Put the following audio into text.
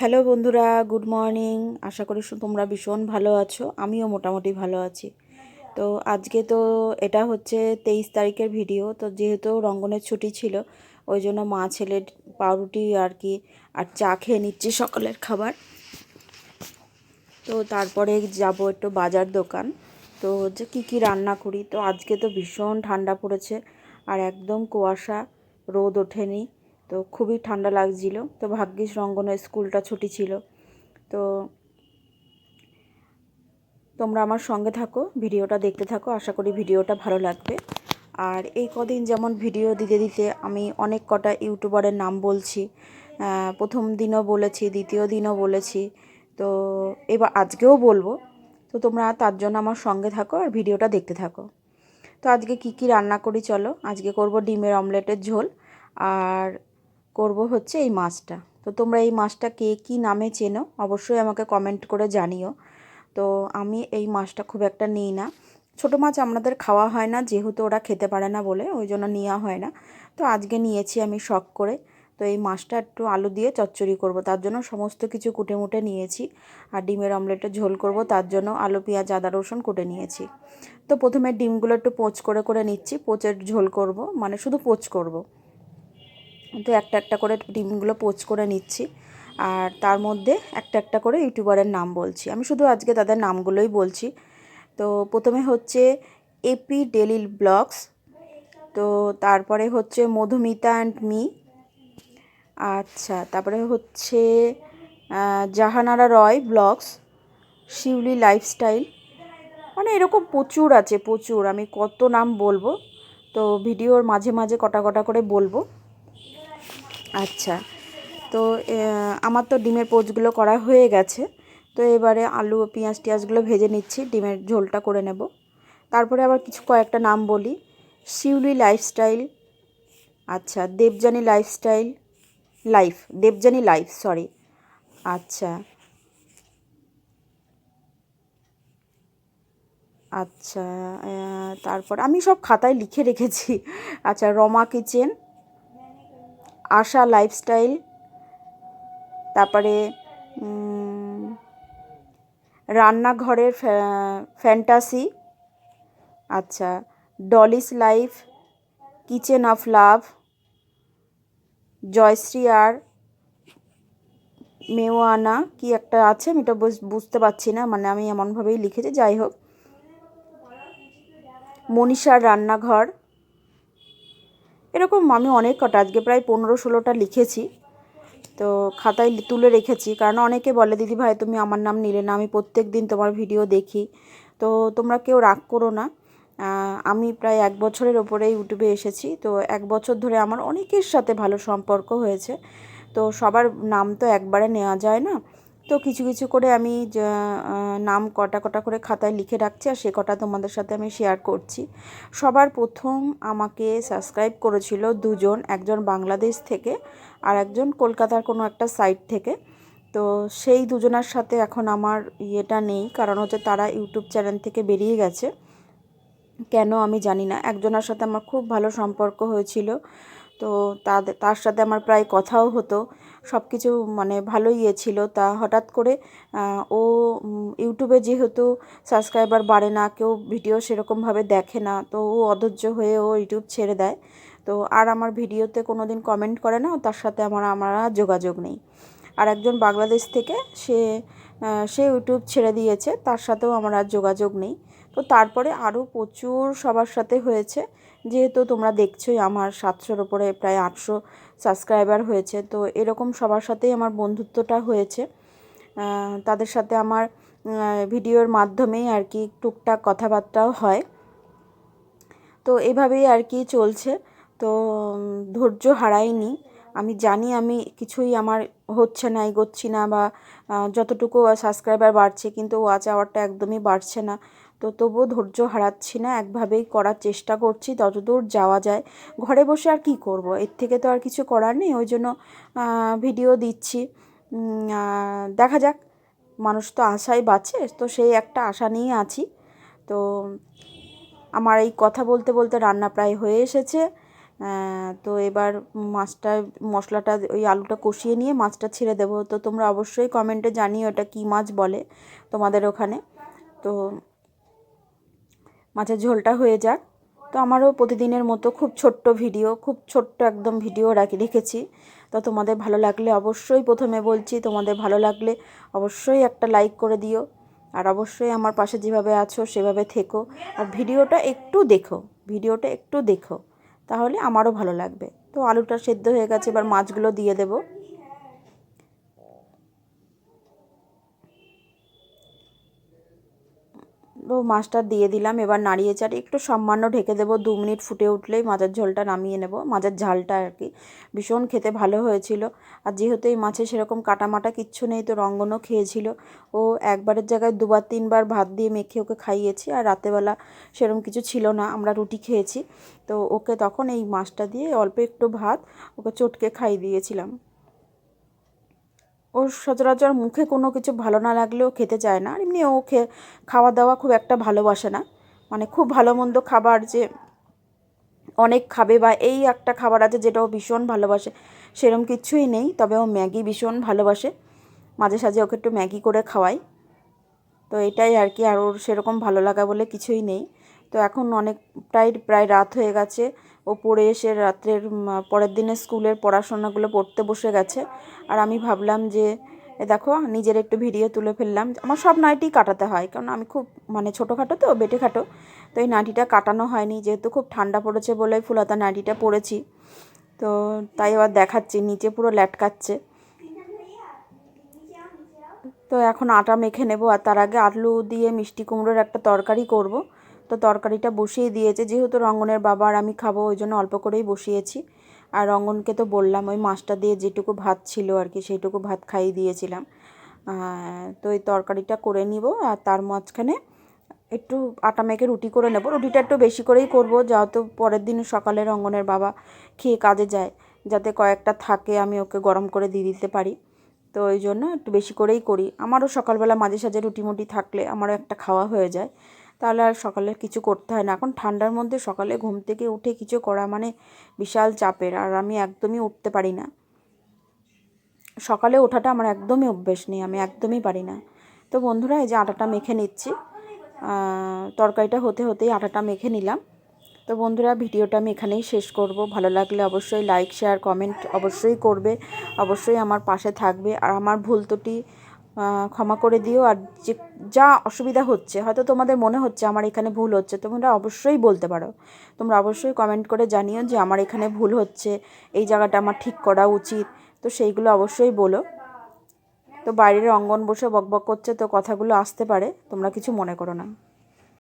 Hello বন্ধুরা, good morning. আশা করি তোমরা ভীষণ ভালো আছো, আমিও মোটামুটি ভালো আছি। তো আজকে তো এটা হচ্ছে তেইশ তারিখের ভিডিও, তো যেহেতু রঙ্গনের ছুটি ছিল, ওই জন্য মা ছেলের পাউরুটি আর কি, আর চা খেয়ে নিচ্ছি সকালের খাবার। তো তারপরে যাব একটু বাজার দোকান, তো হচ্ছে কী কী রান্না করি, তো আজকে তো ভীষণ ঠান্ডা পড়েছে, আর একদম কুয়াশা, রোদ ওঠেনি। তো খুবই ঠান্ডা লাগছিল। তো ভাগ্যিস রঙ্গনের স্কুলটা ছুটি ছিল। তো তোমরা আমার সঙ্গে থাকো, ভিডিওটা দেখতে থাকো, আশা করি ভিডিওটা ভালো লাগবে। আর এই কদিন যেমন ভিডিও দিতে দিতে আমি অনেক কটা ইউটিউবারের নাম বলছি প্রথম দিনও বলেছি, দ্বিতীয় দিনও বলেছি, তো এবার আজকেও বলব। তো তোমরা তার জন্য আমার সঙ্গে থাকো আর ভিডিওটা দেখতে থাকো। তো আজকে কি কি রান্না করি চলো, আজকে করব ডিমের অমলেটের ঝোল। আর করব হচ্ছে এই মাছটা। তো তোমরা এই মাছটা কে কী নামে চেনো অবশ্যই আমাকে কমেন্ট করে জানিও। তো আমি এই মাছটা খুব একটা নিই না। ছোটো মাছ আমাদের খাওয়া হয় না, যেহেতু ওরা খেতে পারে না বলে, ওই জন্য নেওয়া হয় না। তো আজকে নিয়েছি আমি শখ করে। তো এই মাছটা একটু আলু দিয়ে চচ্চড়ি করব, তার জন্য সমস্ত কিছু কুটে মুটে নিয়েছি। আর ডিমের অমলেটের ঝোল করব, তার জন্য আলু, পেঁয়াজ, আদা, রসুন কুটে নিয়েছি। তো প্রথমে ডিমগুলো একটু পোচ করে করে নিচ্ছি, পোচের ঝোল করব মানে শুধু পোচ করব। তো একটা একটা করে ডিমগুলো পোচ করে নিচ্ছি। আর তার মধ্যে একটা একটা করে ইউটিউবারের নাম বলছি। আমি শুধু আজকে তাদের নামগুলোই বলছি। তো প্রথমে হচ্ছে এপি ডেলি ব্লগস, তো তারপরে হচ্ছে মধুমিতা অ্যান্ড মি। আচ্ছা তারপরে হচ্ছে জাহানারা রয় ব্লগস, শিউলি লাইফস্টাইল। মানে এরকম প্রচুর আছে, প্রচুর। আমি কত নাম বলব, তো ভিডিওর মাঝে মাঝে কটা কটা করে বলব। আচ্ছা। তো আমার তো ডিমের পোচগুলো করা হয়ে গেছে। তো এবারে আলু, পেঁয়াজ টিয়াজগুলো ভেজে নিচ্ছি, ডিমের ঝোলটা করে নেব। তারপরে আবার কিছু কয়েকটা নাম বলি। শিউলি লাইফস্টাইল আচ্ছা Debjani lifestyle, life, Debjani life, sorry আচ্ছা। আচ্ছা তারপর আমি সব খাতায় লিখে রেখেছি। আচ্ছা রমা কিচেন আশা লাইফস্টাইল, তারপরে রান্নাঘরের ফ্যা- ফ্যান্টাসি আচ্ছা Dolly's life, kitchen of love, Joyshree আর মেওয়ানা, কি একটা আছে? আমি এটা বুঝ- বুঝতে পারছি না মানে আমি এমনভাবেই লিখেছি, যাই হোক। মনীষার রান্নাঘর এরকম আমি অনেক কটা, আজকে প্রায় পনেরো ষোলোটা লিখেছি। তো খাতায় তুলে রেখেছি, কারণ অনেকে বলে, দিদি ভাই, তুমি আমার নাম নিলে না, আমি প্রত্যেক দিন তোমার ভিডিও দেখি। তো তোমরা কেউ রাগ করো না। আমি প্রায় এক বছরের ওপরে ইউটিউবে এসেছি, তো এক বছর ধরে আমার অনেকের সাথে ভালো সম্পর্ক হয়েছে। তো সবার নাম তো একবারে নেওয়া যায় না। তো কিছু কিছু করে আমি নাম কটা কটা করে খাতায় লিখে রাখছি আর সে কটা তোমাদের সাথে আমি শেয়ার করছি। সবার প্রথম আমাকে সাবস্ক্রাইব করেছিল দুজন, একজন বাংলাদেশ থেকে আর একজন কলকাতার কোনো একটা সাইট থেকে। তো সেই দুজনের সাথে এখন আমার ইয়েটা নেই, কারণ হচ্ছে তারা ইউটিউব চ্যানেল থেকে বেরিয়ে গেছে। কেন আমি জানি না। একজনের সাথে আমার খুব ভালো সম্পর্ক হয়েছিল। তো তাদের, তার সাথে আমার প্রায় কথাও হতো। সব কিছু মানে ভালোই ইয়ে ছিল। তা হঠাৎ করে ও ইউটিউবে যেহেতু সাবস্ক্রাইবার বাড়ে না, কেউ ভিডিও সেরকমভাবে দেখে না, তো ও অধৈর্য হয়ে ও ইউটিউব ছেড়ে দেয়। তো আর আমার ভিডিওতে কোনো দিন কমেন্ট করে না, তার সাথে আমার আমার আর যোগাযোগ নেই। আর একজন বাংলাদেশ থেকে সে সে ইউটিউব ছেড়ে দিয়েছে, তার সাথেও আমার আর যোগাযোগ নেই। তো তারপরে আরও প্রচুর সবার সাথে হয়েছে। যেহেতু তোমরা দেখছোই আমার সাতশোর ওপরে প্রায় আটশো সাবস্ক্রাইবার হয়েছে, তো এরকম সবার সাথেই আমার বন্ধুত্বটা হয়েছে। তাদের সাথে আমার ভিডিওর মাধ্যমেই আর কি টুকটাক কথাবার্তাও হয়। তো এভাবেই আর কি চলছে। তো ধৈর্য হারাইনি। আমি জানি আমি কিছুই আমার হচ্ছে না, এগোচ্ছি না বা যতটুকু সাবস্ক্রাইবার বাড়ছে, কিন্তু ওয়াচ আওয়ারটা একদমই বাড়ছে না। তো তবুও ধৈর্য হারাচ্ছি না, একভাবেই করার চেষ্টা করছি, যতদূর যাওয়া যায়। ঘরে বসে আর কি করব? এর থেকে তো আর কিছু করার নেই, ওই জন্য ভিডিও দিচ্ছি। দেখা যাক, মানুষ তো আশায় বাঁচে, তো সেই একটা আশা নিয়ে আছি। তো আমার এই কথা বলতে বলতে রান্না প্রায় হয়ে এসেছে। তো এবার মাছটা, মশলাটা, ওই আলুটা কষিয়ে নিয়ে মাছটা ছেড়ে দেবো। তো তোমরা অবশ্যই কমেন্টে জানিও এটা কী মাছ বলে তোমাদের ওখানে। তো মাছের ঝোলটা হয়ে যাক। তো আমারও প্রতিদিনের মতো খুব ছোট্ট ভিডিও, খুব ছোট্ট একদম ভিডিও রাখি, রেখেছি। তো তোমাদের ভালো লাগলে অবশ্যই প্রথমে বলছি, তোমাদের ভালো লাগলে অবশ্যই একটা লাইক করে দিও। আর অবশ্যই আমার পাশে যেভাবে আছো, সেভাবে থেকো। আর ভিডিওটা একটু দেখো, ভিডিওটা একটু দেখো। তাহলে আমারও ভালো লাগবে। তো আলুটা সেদ্ধ হয়ে গেছে, এবার মাছগুলো দিয়ে দেবো। মাছটা দিয়ে দিলাম, এবার নাড়িয়ে চাড়ি একটু সামান্য ঢেকে দেবো। দু মিনিট ফুটে উঠলেই মাছের ঝোলটা নামিয়ে নেব। মাছের ঝালটা আর কি, ভীষণ খেতে ভালো হয়েছিল। আর যেহেতু এই মাছে সেরকম কাটা মাটা কিচ্ছু নেই, তো রঙ্গনও খেয়েছিল। ও একবারের জায়গায় দুবার, তিনবার ভাত দিয়ে মেখে ওকে খাইয়েছি, আর রাতেবেলা সেরকম কিছু ছিল না, আমরা রুটি খেয়েছি। তো ওকে তখন এই মাছটা দিয়ে অল্প একটু ভাত ওকে চটকে খাই দিয়েছিলাম। ওর সচরাচর মুখে কোনো কিছু ভালো না লাগলেও খেতে চায় না। এমনি ও খে খাওয়া দাওয়া খুব একটা ভালোবাসে না। মানে খুব ভালো মন্দ খাবার যে অনেক খাবে বা এই একটা খাবার আছে যেটা ও ভীষণ ভালোবাসে, সেরম কিছুই নেই। তবে ও ম্যাগি ভীষণ ভালোবাসে। মাঝে সাঝে ওকে একটু ম্যাগি করে খাওয়াই। তো এটাই আর কি। আর ওর সেরকম ভালো লাগা বলে কিছুই নেই। তো এখন অনেকটাই প্রায় রাত হয়ে গেছে। ও পড়ে এসে রাত্রের পরের দিনে স্কুলের পড়াশোনাগুলো পড়তে বসে গেছে। আর আমি ভাবলাম যে দেখো, নিজের একটু ভিডিও তুলে ফেললাম। আমার সব নাইটি কাটাতে হয়, কারণ আমি খুব মানে ছোটোখাটো তো, বেটে খাটো। তো এই নাইটিটা কাটানো হয়নি, যেহেতু খুব ঠান্ডা পড়েছে বলে ফুলাতা নাইটিটা পরেছি। তো তাই আবার দেখাচ্ছি, নিচে পুরো ল্যাটকাচ্ছে। তো এখন আটা মেখে নেব, আর তার আগে আলু দিয়ে মিষ্টি কুমড়োর একটা তরকারি করব। তো তরকারিটা বসিয়ে দিয়েছে। যেহেতু রঙ্গনের বাবা আর আমি খাব, ওই জন্য অল্প করেই বসিয়েছি। আর রঙ্গনকে তো বললাম, ওই মাছটা দিয়ে যেটুকু ভাত ছিল আর কি, সেইটুকু ভাত খাইয়ে দিয়েছিলাম। তো এই তরকারিটা করে নিব, আর তার মাঝখানে একটু আটা মেখে রুটি করে নেব। রুটিটা একটু বেশি করেই করব, যেহেতু পরের দিন সকালে রঙ্গনের বাবা খেয়ে কাজে যায়। যাতে কয়েকটা থাকে, আমি ওকে গরম করে দিয়ে দিতে পারি। তো ওই জন্য একটু বেশি করেই করি। আমারও সকালবেলা মাঝে সাঝে রুটি মুটি থাকলে আমারও একটা খাওয়া হয়ে যায়। তাহলে আর সকালে কিছু করতে হয় না। এখন ঠান্ডার মধ্যে সকালে ঘুম থেকে উঠে কিছু করা মানে বিশাল চাপের, আর আমি একদমই উঠতে পারি না। সকালে ওঠাটা আমার একদমই অভ্যেস নেই, আমি একদমই পারি না। তো বন্ধুরা, এই যে আটাটা মেখে নিচ্ছি। তরকারিটা হতে হতেই আটাটা মেখে নিলাম। তো বন্ধুরা, ভিডিওটা আমি এখানেই শেষ করব। ভালো লাগলে অবশ্যই লাইক শেয়ার কমেন্ট অবশ্যই করবে। অবশ্যই আমার পাশে থাকবে। আর আমার ভুল ত্রুটি ক্ষমা করে দিও আর যে, যা অসুবিধা হচ্ছে, হয়তো তোমাদের মনে হচ্ছে আমার এখানে ভুল হচ্ছে, তোমরা অবশ্যই বলতে পারো। তোমরা অবশ্যই কমেন্ট করে জানিও যে আমার এখানে ভুল হচ্ছে, এই জায়গাটা আমার ঠিক করা উচিত। তো সেইগুলো অবশ্যই বলো। তো বাইরের অঙ্গন বসে বকবক করছে তো কথাগুলো আসতে পারে, তোমরা কিছু মনে করো না।